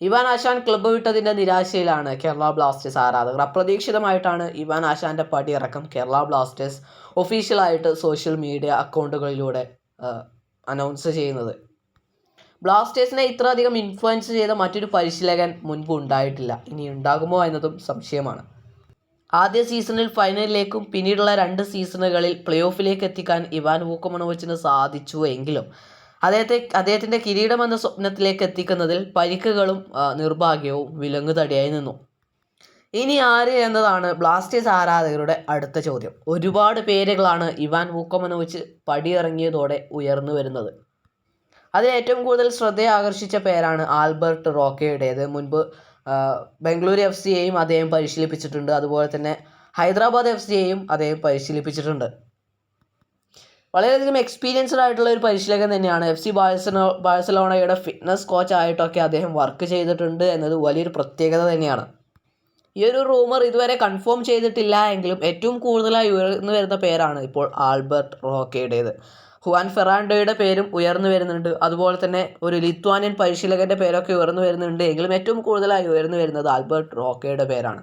Ivan ആശാൻ club വിട്ടതിന്റെ നിരാശയിലാണ് കേരള ബ്ലാസ്റ്റേഴ്സ് ആരാധകർ. അപ്രതീക്ഷിതമായിട്ടാണ് ഇവാൻ ആശാന്റെ പടിയിറക്കം കേരള ബ്ലാസ്റ്റേഴ്സ് ഒഫീഷ്യലായിട്ട് സോഷ്യൽ മീഡിയ അക്കൗണ്ടുകളിലൂടെ അനൗൺസ് ചെയ്യുന്നത്. ബ്ലാസ്റ്റേഴ്സിനെ ഇത്രയധികം ഇൻഫ്ലുവൻസ് ചെയ്ത മറ്റൊരു പരിശീലകൻ മുൻപ് ഉണ്ടായിട്ടില്ല. ഇനി ഉണ്ടാകുമോ എന്നതും സംശയമാണ്. ആദ്യ സീസണിൽ ഫൈനലിലേക്കും പിന്നീടുള്ള രണ്ട് സീസണുകളിൽ പ്ലേ ഓഫിലേക്ക് എത്തിക്കാൻ ഇവാൻ വൂക്കമണോവിച്ചിന് സാധിച്ചു എങ്കിലും അദ്ദേഹത്തെ അദ്ദേഹത്തിന്റെ കിരീടം എന്ന സ്വപ്നത്തിലേക്ക് എത്തിക്കുന്നതിൽ പരിക്കുകളും നിർഭാഗ്യവും വിലങ്ങു തടിയായി നിന്നു. ഇനി ആര് എന്നതാണ് ബ്ലാസ്റ്റേഴ്സ് ആരാധകരുടെ അടുത്ത ചോദ്യം. ഒരുപാട് പേരുകളാണ് ഇവാൻ വൂക്കമനോവിച്ച് പടിയിറങ്ങിയതോടെ ഉയർന്നു വരുന്നത്. അതിൽ ഏറ്റവും കൂടുതൽ ശ്രദ്ധ ആകർഷിച്ച പേരാണ് ആൽബർട്ട് റോക്കയുടേത്. മുൻപ് ബംഗളൂരു എഫ് സിയെയും അദ്ദേഹം പരിശീലിപ്പിച്ചിട്ടുണ്ട്. അതുപോലെ തന്നെ ഹൈദരാബാദ് എഫ് സിയെയും അദ്ദേഹം പരിശീലിപ്പിച്ചിട്ടുണ്ട്. വളരെയധികം എക്സ്പീരിയൻസ്ഡ് ആയിട്ടുള്ള ഒരു പരിശീലകൻ തന്നെയാണ് എഫ് സി ബാഴ്സലോ ബാഴ്സലോണയുടെ ഫിറ്റ്നസ് കോച്ചായിട്ടൊക്കെ അദ്ദേഹം വർക്ക് ചെയ്തിട്ടുണ്ട് എന്നത് വലിയൊരു പ്രത്യേകത തന്നെയാണ്. ഈ ഒരു റൂമർ ഇതുവരെ കൺഫേം ചെയ്തിട്ടില്ല എങ്കിലും ഏറ്റവും കൂടുതലായി ഉയർന്നു വരുന്ന പേരാണ് ഇപ്പോൾ ആൽബർട്ട് റോക്കയുടേത്. ഹുവാൻ ഫെറാൻഡോയുടെ പേരും ഉയർന്നു വരുന്നുണ്ട്. അതുപോലെ തന്നെ ഒരു ലിത്വാനിയൻ പരിശീലകന്റെ പേരൊക്കെ ഉയർന്നു വരുന്നുണ്ട്. എങ്കിലും ഏറ്റവും കൂടുതലായി ഉയർന്നു വരുന്നത് ആൽബർട്ട് റോക്കയുടെ പേരാണ്.